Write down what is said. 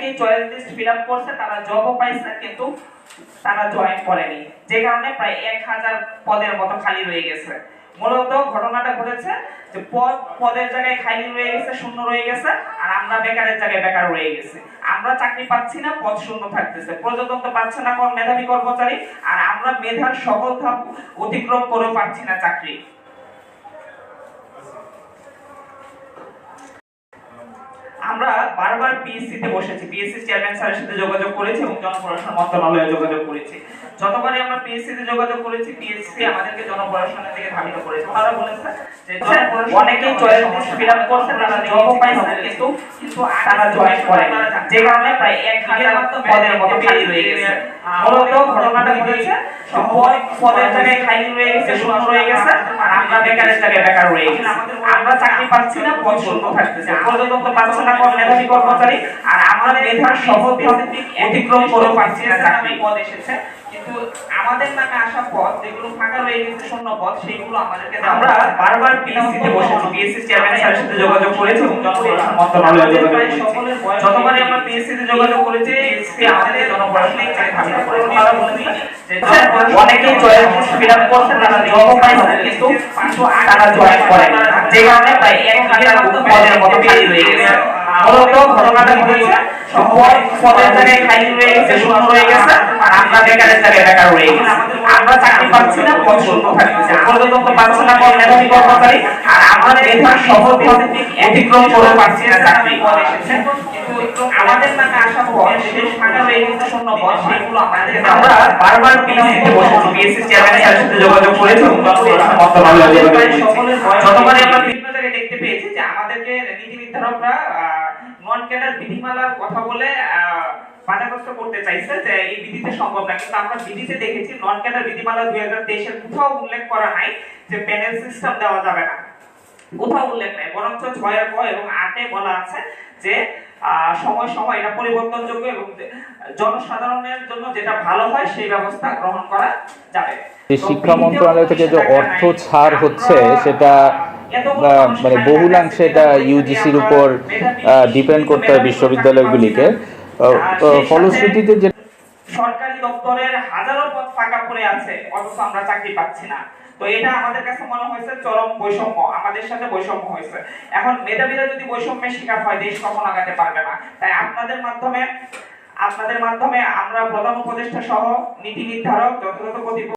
অনেকেই choice list fill up করছে, তারা জবও পাইছে, কিন্তু তারা জয়েন করেনি। যে কারণে প্রায় এক হাজার পদের মতো খালি রয়ে গেছে। মূলত ঘটনাটা ঘটেছে যে পদ, পদের জায়গায় খালি রয়ে গেছে, শূন্য রয়ে গেছে, আর আমরা বেকারের জায়গায় বেকার রয়ে গেছে। আমরা চাকরি পাচ্ছি না, পদ শূন্য থাকতেছে। প্রজাতন্ত্র পাচ্ছে না কোন মেধাবী কর্মচারী, আর আমরা মেধার সকল ধাপ অতিক্রম করেও পাচ্ছি না চাকরি। আমরা বারবার পিএসসি তে বসেছি। পিএসসি চেয়ারম্যান স্যারের সাথে যোগাযোগ করেছি এবং জনপ্রশাসন মন্ত্রণালয়ে যোগাযোগ করেছি। যতবারই আমরা পিএসসি তে যোগাযোগ করেছি পিএসসি আমাদেরকে জনপ্রশাসনের দিকে ধাবিত করেছে। ওনারা বলেছে যে অনেকেই চয়েস ফিল আপ করছে তারা জবও পাইছে কিন্তু কিন্তু তারা জয়েন করে যে কারণে প্রায় এক হাজার পদের মতো খালি রয়ে গেছে। মূলত ঘটনাটা ঘটেছে পদ পদের জায়গায় খালি রয়ে গেছে শূন্য রয়ে গেছে। আমরা বেকারের জায়গায় বেকার রয়ে গেছি। আমরা চাকরি পাচ্ছি না পদ শূন্য থাকতেছে প্রজাতন্ত্র পাচ্ছে না কোন মেধাবী কর্মচারী আর আমরা মেধার সহজ অতিক্রম করেও পাচ্ছি না চাকরি। পদ এসেছে কিন্তু আমাদের নামে আসা পদ যেগুলো ফাঁকা রয়ে গেছে শূন্য পদ সেইগুলো আমাদেরকে আমরা বারবার পিএসসি তে বসেছি পিএসসি চেয়ারম্যান স্যারের সাথে যোগাযোগ করেছি এবং করেছি। যতবারই আমরা পিএসসি তে যোগাযোগ করেছি পিএসসি আমাদের জনপ্রশাসনিক যে আপ করছে তারা জবও পাইছে কিন্তু তারা জয়েন করে। যে কারণে প্রায় এক হাজার পদের মতো খালি রয়ে গেছে। মূলত ঘটনাটা ঘটেছে পদ পদের জায়গায় খালি রয়ে গেছে, শূন্য রয়ে গেছে আমরা বেকারের জায়গায় বেকার রয়ে গেছি। আমরা পাচ্ছি না পদ শূন্য থাকতেছে প্রজাতন্ত্র পাচ্ছে না কোন মেধাবী কর্মচারী। আর আমরা মেধার সহজ অতিক্রম করে পাচ্ছি না চাকরি পদ এসেছে। আমাদের নামে আসা পদ শেষ ফাঁকা রয়ে গেছে শূন্য পদ সেগুলো আমাদের আমরা বারবার পিএসসি বসেছি পিএসসি চেয়ারম্যান সাথে যোগাযোগ করেছি যতবারই আমরা বিভিন্ন জায়গায় দেখতে পেয়েছি যে আমাদেরকে নীতি নির্ধারকরা নন ক্যাডার বিধিমালার কথা বলে বাধাগ্রস্ত করতে চাইছে যে এই বিধিতে সম্ভব না। কিন্তু আমরা বিধিতে দেখেছি নন ক্যাডার বিধিমালা দুই হাজার তেইশের কোথাও উল্লেখ করা নাই যে প্যানেল সিস্টেম দেওয়া যাবে না। কোথাও উল্লেখ নাই। বরঞ্চ ছয়ের ক এবং আটে বলা আছে যে আহ, সময় সময় এটা পরিবর্তনযোগ্য এবং জনসাধারণের জন্য যেটা ভালো হয় সেই ব্যবস্থা গ্রহণ করা যাবে। শিক্ষা মন্ত্রণালয় থেকে যে অর্থ ছাড় হচ্ছে সেটা মানে বহুলাংশে এটা ইউজিসির উপর ডিপেন্ড করতে হয় বিশ্ববিদ্যালয়গুলিকে। ফলশ্রুতিতে যে সরকারি দপ্তরের হাজারো পদ ফাঁকা পড়ে আছে অথচ আমরা চাকরি পাচ্ছি না। তো এটা আমাদের কাছে মনে হয়েছে চরম বৈষম্য আমাদের সাথে বৈষম্য হয়েছে। এখন মেধাবীরা যদি বৈষম্যের শিকার হয় দেশ কখন আগাতে পারবে না? তাই আপনাদের মাধ্যমে আপনাদের মাধ্যমে আমরা প্রধান উপদেষ্টা সহ নীতি নির্ধারক যথাযথ